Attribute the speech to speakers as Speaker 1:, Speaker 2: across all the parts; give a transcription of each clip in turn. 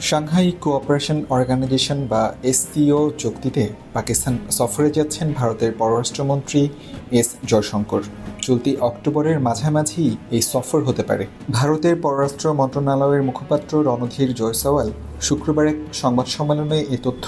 Speaker 1: Shanghai Cooperation Organisation বা SCO চুক্তিতে পাকিস্তান সফরে যাচ্ছেন ভারতের পররাষ্ট্রমন্ত্রী এস জয়শঙ্কর। চলতি অক্টোবরের মাঝামাঝি এই সফর হতে পারে। ভারতের পররাষ্ট্র মন্ত্রণালয়ের মুখপাত্র রণধীর জয়সওয়াল শুক্রবার এক সংবাদ সম্মেলনে এ তথ্য।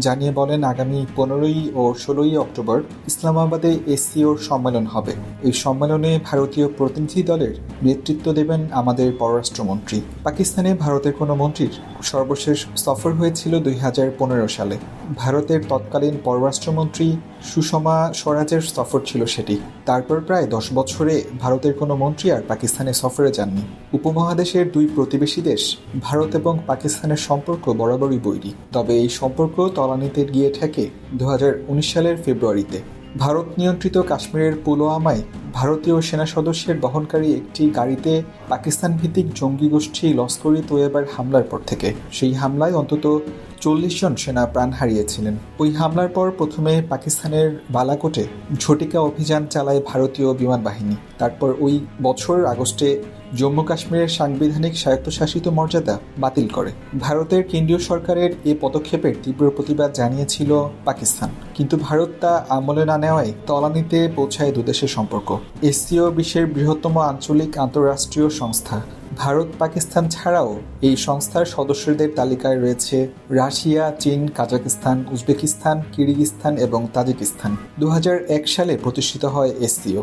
Speaker 1: জানিয়ে বলেন, আগামী পনেরোই ও ষোলোই অক্টোবর ইসলামাবাদে এসসিওর সম্মেলন হবে। এই সম্মেলনে ভারতীয় প্রতিনিধি দলের নেতৃত্ব দেবেন আমাদের পররাষ্ট্রমন্ত্রী। পাকিস্তানে ভারতের কোনো মন্ত্রীর সর্বশেষ সফর হয়েছিল দুই হাজার পনেরো সালে। ভারতের তৎকালীন পররাষ্ট্রমন্ত্রী সুষমা স্বরাজের সফর ছিল সেটি। তারপর প্রায় দশ বছরে ভারতের কোনো মন্ত্রী আর পাকিস্তানে সফরে যাননি। উপমহাদেশের দুই প্রতিবেশী দেশ, ভারত এবং পাকিস্তানের সম্পর্ক বরাবরই বৈরী। তবে এই সম্পর্ক তলানিতে গিয়ে ঠেকে দু হাজার উনিশ সালের ফেব্রুয়ারিতে। ভারত নিয়ন্ত্রিত কাশ্মীরের পুলওয়ামায় ভারতীয় সেনা সদস্যের বহনকারী একটি গাড়িতে পাকিস্তান ভিত্তিক জঙ্গি গোষ্ঠী লস্করি তোয়েবার হামলার পর থেকে। সেই হামলায় অন্তত চল্লিশ জন সেনা প্রাণ হারিয়েছিলেন। ওই হামলার পর প্রথমে পাকিস্তানের বালাকোটে ঝটিকা অভিযান চালায় ভারতীয় বিমান বাহিনী। তারপর ওই বছর আগস্টে জম্মু কাশ্মীরের সাংবিধানিক স্বায়ত্তশাসিত মর্যাদা বাতিল করে। ভারতের কেন্দ্রীয় সরকারের এ পদক্ষেপের তীব্র প্রতিবাদ জানিয়েছিল পাকিস্তান। কিন্তু ভারত তা আমলে না নেওয়ায় তলানিতে পৌঁছায় দুদেশের সম্পর্ক। এসসিও বিশ্বের বৃহত্তম আঞ্চলিক আন্তঃরাষ্ট্রীয় সংস্থা। ভারত, পাকিস্তান ছাড়াও এই সংস্থার সদস্যদের তালিকায় রয়েছে রাশিয়া, চীন, কাজাকিস্তান, উজবেকিস্তান কিরগিস্তান এবং তাজিকিস্তান। দু হাজার এক সালে প্রতিষ্ঠিত হয় এসসিও।